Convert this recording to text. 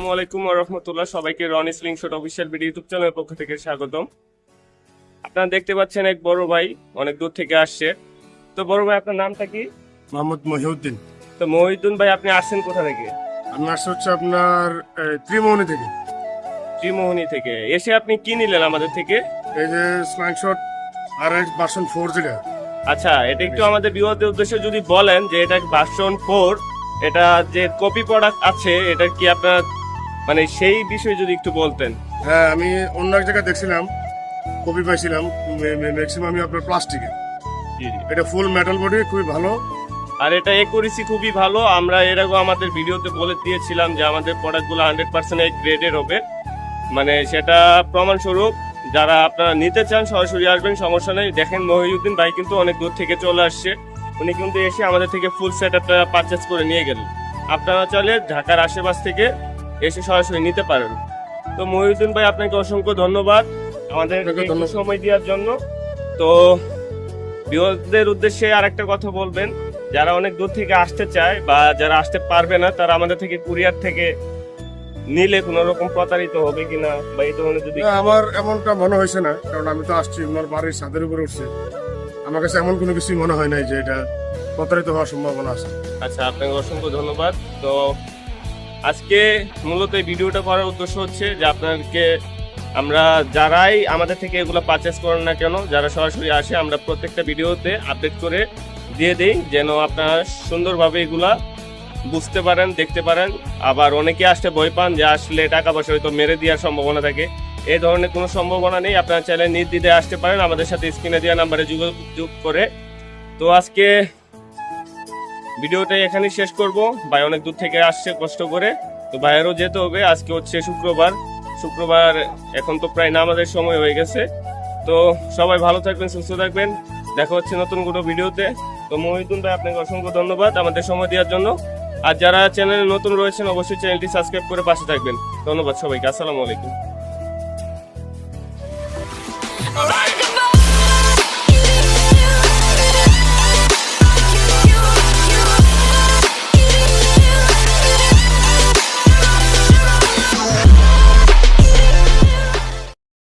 আসসালামু আলাইকুম রহমতুল্লাহ। সবাইকে Roni sling shot official video YouTube চ্যানেলের পক্ষ থেকে স্বাগতম। আপনারা দেখতে পাচ্ছেন এক বড় ভাই অনেক দূর থেকে আসছে। তো বড় ভাই আপনার নামটা কি? মোহাম্মদ মহিউদ্দিন। তো মহিদুন ভাই আপনি আসছেন কোথা থেকে? আমি আসছে হচ্ছে আপনার ত্রিমোহনী থেকে। ত্রিমোহনী থেকে। এসে আপনি কি নিলেন আমাদের থেকে? এই যে স্লাইং শট আর এক্স ভার্সন ফোর যেটা আচ্ছা এটা একটু আমাদের বিবাদের উদ্দেশ্যে যদি বলেন যে এটা ভার্সন ফোর এটা যে কপি প্রোডাক্ট আছে এটা কি আপনার মানে সেই বিষয়ে যদি একটু বলতেন। হ্যাঁ আমি অন্য এক জায়গায় দেখছিলাম কপি পাইছিলাম ম্যাক্সিমামই আপনার প্লাস্টিকে এটা ফুল মেটাল বডি খুবই ভালো। আর এটা একুরেসি খুবই ভালো। আমরা এর আগে আমাদের ভিডিওতে বলে দিয়েছিলাম যে আমাদের প্রোডাক্টগুলো হান্ড্রেড পার্সেন্ট এই গ্রেডের হবে। মানে সেটা প্রমাণস্বরূপ যারা আপনারা নিতে চান সরাসরি আসবেন সমস্যা নেই। দেখেন মহিউদ্দিন ভাই কিন্তু অনেক দূর থেকে চলে আসছে। উনি কিন্তু এসে আমাদের থেকে ফুল সেট আপটা পারচেস করে নিয়ে গেলেন। আপনারা চাইলে ঢাকার আশেপাশ থেকে এসে সরাসরি নিতে পারেন। তো মহিউদ্দিন ভাই আপনাকে অসংখ্য ধন্যবাদ আমাদের সময় দেওয়ার জন্য। তো বিরোধীদের উদ্দেশ্যে আরেকটা কথা বলবেন যারা অনেক দূর থেকে আসতে চায় বা যারা আসতে পারবে না তারা আমাদের থেকে কুরিয়ার থেকে নিলে কোনো রকম প্রতারিত হবে কিনা বা এই ধরনের যদি আমার এমনটা মনে হয়েছে না কারণ আমি তো আসছি আমার বাড়ির ছাদের উপরে উঠছে। আমার কাছে এমন কোনো কিছুই মনে হয় নাই যে এটা প্রতারিত হওয়ার সম্ভাবনা আছে। আচ্ছা আপনাকে অসংখ্য ধন্যবাদ। তো আজকে মূলত এই ভিডিওটা করার উদ্দেশ্য হচ্ছে যে আপনাদেরকে আমরা যারাই আমাদের থেকে এগুলো পারচেস করেন না কেন, যারা সরাসরি আসে, আমরা প্রত্যেকটা ভিডিওতে আপডেট করে দিয়ে দিই, যেন আপনারা সুন্দরভাবে এগুলা বুঝতে পারেন, দেখতে পারেন। আবার অনেকে আসতে ভয় পান যে আসলে টাকা পয়সা হয়তো মেরে দেওয়ার সম্ভাবনা থাকে। এই ধরনের কোনো সম্ভাবনা নেই, আপনারা চাইলে নির্দ্বিধে আসতে পারেন। আমাদের সাথে স্ক্রিনে দেওয়া নাম্বারে যোগাযোগ করে। তো আজকে ভিডিওটাই এখানে শেষ করব। ভাই অনেক দূর থেকে আসছে কষ্ট করে। তো ভাইয়েরও যেতে হবে। আজকে হচ্ছে শুক্রবার। শুক্রবার এখন তো প্রায় নামাজের সময় হয়ে গেছে। তো সবাই ভালো থাকবেন, সুস্থ থাকবেন। দেখা হচ্ছে নতুন কোনো ভিডিওতে। তো মহিদুল ভাই, আপনাকে অসংখ্য ধন্যবাদ আমাদের সময় দেওয়ার জন্য। আর যারা চ্যানেলে নতুন রয়েছেন, অবশ্যই চ্যানেলটি সাবস্ক্রাইব করে পাশে থাকবেন। ধন্যবাদ সবাইকে। আসসালামু আলাইকুম।